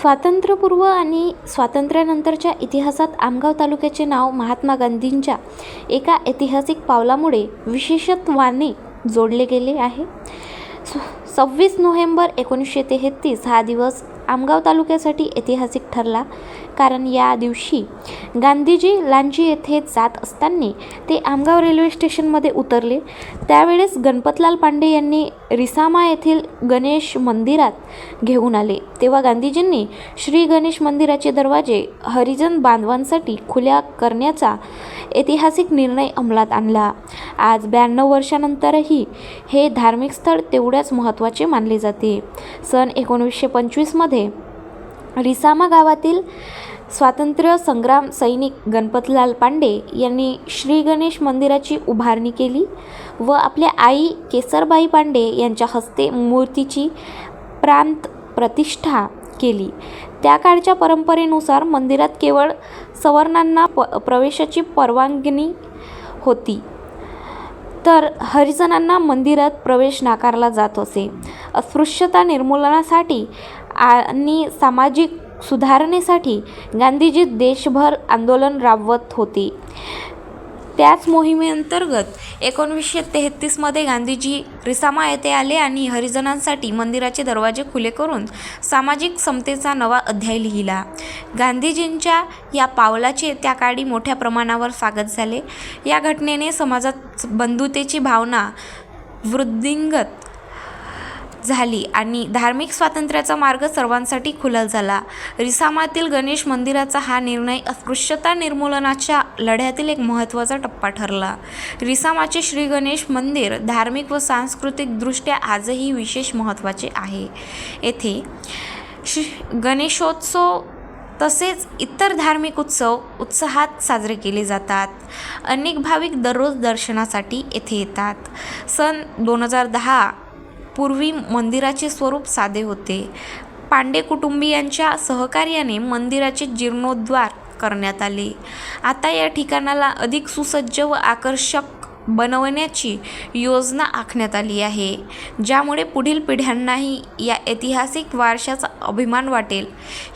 स्वातंत्र्यपूर्व आणि स्वातंत्र्यानंतरच्या इतिहासात आमगाव तालुक्याचे नाव महात्मा गांधींच्या एका ऐतिहासिक पावलामुळे विशेषत्वाने जोडले गेले आहे. स सव्वीस नोव्हेंबर एकोणीसशे तेहतीस हा दिवस आमगाव तालुक्यासाठी ऐतिहासिक ठरला. कारण या दिवशी गांधीजी लांजी येथे जात असताना ते आमगाव रेल्वे स्टेशनमध्ये उतरले. त्यावेळेस गणपतलाल पांडे यांनी रिसामा येथील गणेश मंदिरात घेऊन आले. तेव्हा गांधीजींनी श्री गणेश मंदिराचे दरवाजे हरिजन बांधवांसाठी खुल्या करण्याचा ऐतिहासिक निर्णय अंमलात आणला. आज ब्याण्णव वर्षानंतरही हे धार्मिक स्थळ तेवढ्याच महत्त्वाचे मानले जाते. सन एकोणीसशे पंचवीसमध्ये रिसामा गावातील स्वातंत्र्य संग्राम सैनिक गणपतलाल पांडे यांनी श्री गणेश मंदिराची उभारणी केली व आपल्या आई केसरबाई पांडे यांच्या हस्ते मूर्तीची प्रांत प्रतिष्ठा केली. त्या काळच्या परंपरेनुसार मंदिरात केवळ सवर्णांना प प्रवेशाची परवानगी होती तर हरिजनांना मंदिरात प्रवेश नाकारला जात असे. अस्पृश्यता निर्मूलनासाठी आणि सामाजिक सुधारणेसाठी गांधीजी देशभर आंदोलन राबवत होते. त्याच मोहिमेअंतर्गत एकोणीसशे तेहतीसमध्ये गांधीजी रिसामा येथे आले आणि हरिजनांसाठी मंदिराचे दरवाजे खुले करून सामाजिक समतेचा नवा अध्याय लिहिला. गांधीजींच्या या पावलाचे त्या काळी मोठ्या प्रमाणावर स्वागत झाले. या घटनेने समाजात बंधुतेची भावना वृद्धिंगत झाली आणि धार्मिक स्वातंत्र्याचा मार्ग सर्वांसाठी खुला झाला. रिसामातील गणेश मंदिराचा हा निर्णय अस्पृश्यता निर्मूलनाच्या लढ्यातील एक महत्त्वाचा टप्पा ठरला. रिसामाचे श्री गणेश मंदिर धार्मिक व सांस्कृतिकदृष्ट्या आजही विशेष महत्त्वाचे आहे. येथे श्री गणेशोत्सव तसेच इतर धार्मिक उत्सव उत्साहात साजरे केले जातात. अनेक भाविक दररोज दर्शनासाठी येथे येतात. सन दोन हजार दहा पूर्वी मंदिराचे स्वरूप साधे होते. पांडे कुटुंबियांच्या सहकार्याने मंदिराचे जीर्णोद्धार करण्यात आले. आता या ठिकाणाला अधिक सुसज्ज व आकर्षक बनवण्याची योजना आखण्यात आली आहे ज्यामुळे पुढील पिढ्यांनाही या ऐतिहासिक वारशाचा अभिमान वाटेल.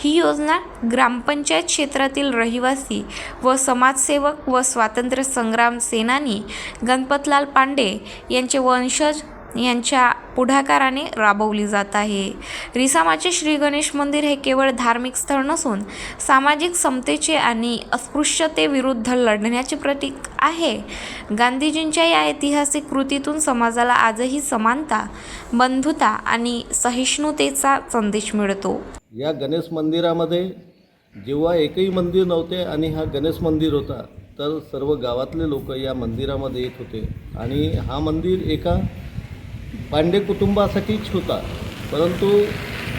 ही योजना ग्रामपंचायत क्षेत्रातील रहिवासी व समाजसेवक व स्वातंत्र्य संग्राम सेनानी गणपतलाल पांडे यांचे वंशज यांच्या पुढाकाराने राबवली जात आहे. रिसामाचे श्री गणेश मंदिर हे केवळ धार्मिक स्थळ नसून सामाजिक समतेचे आणि अस्पृश्यतेविरुद्ध लढण्याचे प्रतीक आहे. गांधीजींच्या या ऐतिहासिक कृतीतून समाजाला आजही समानता बंधुता आणि सहिष्णुतेचा संदेश मिळतो. या गणेश मंदिरामध्ये जेव्हा एकही मंदिर नव्हते आणि हा गणेश मंदिर होता तर सर्व गावातले लोक या मंदिरामध्ये येत होते. आणि हा मंदिर एका पांडे कुटुंबासाठीच होता परंतु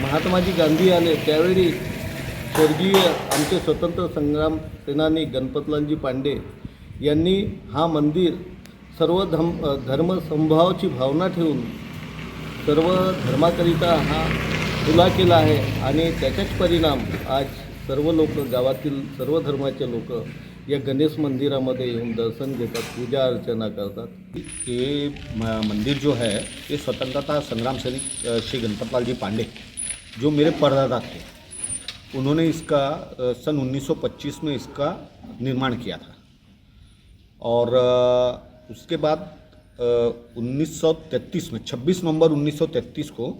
महात्माजी गांधी आले त्यावेळी स्वर्गीय आमचे स्वतंत्र संग्राम सेनानी गणपतलालजी पांडे यांनी हा मंदिर सर्व धम धर्मसंभावाची भावना ठेवून सर्व धर्माकरिता हा खुला केला आहे आणि त्याचाच परिणाम आज सर्व लोक गावातील सर्व धर्माचे लोक या गणेश मंदिरामध्ये येऊन दर्शन घेतात पूजा अर्चना करतात. ये मंदिर जो है ये स्वतंत्रता संग्राम सैनिक श्री गणपतलाल जी पांडे जो मेरे परदादा थे उन्होंने इसका सन 1925 में इसका निर्माण किया था। और उसके बाद अ, 1933 में 26 नवंबर 1933 को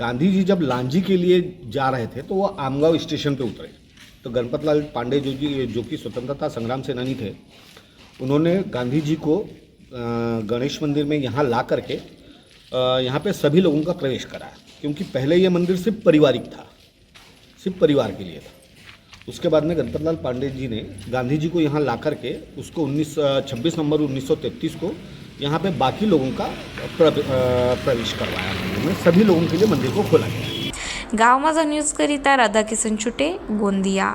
गांधी जी जब लांजी के लिए जा रहे थे तो वो आमगांव स्टेशन पे उतरे। तो गणपत लाल पांडे जो जी, जो कि स्वतंत्रता संग्राम सेनानी थे, उन्होंने गांधी जी को गणेश मंदिर में यहाँ ला करके यहाँ पे सभी लोगों का प्रवेश कराया। क्योंकि पहले ये मंदिर सिर्फ़ पारिवारिक था, सिर्फ़ परिवार के लिए था। उसके बाद में गणपतलाल पांडे जी ने गांधी जी को यहाँ ला करके, उसको 19 छब्बीस नवंबर 1933 को यहाँ पे बाकी लोगों का प्रवेश करवाया। मंदिर में सभी लोगों के लिए मंदिर को खोला गया। गाव माझा न्यूजकरिता राधाकिसन छुटे गोंदिया.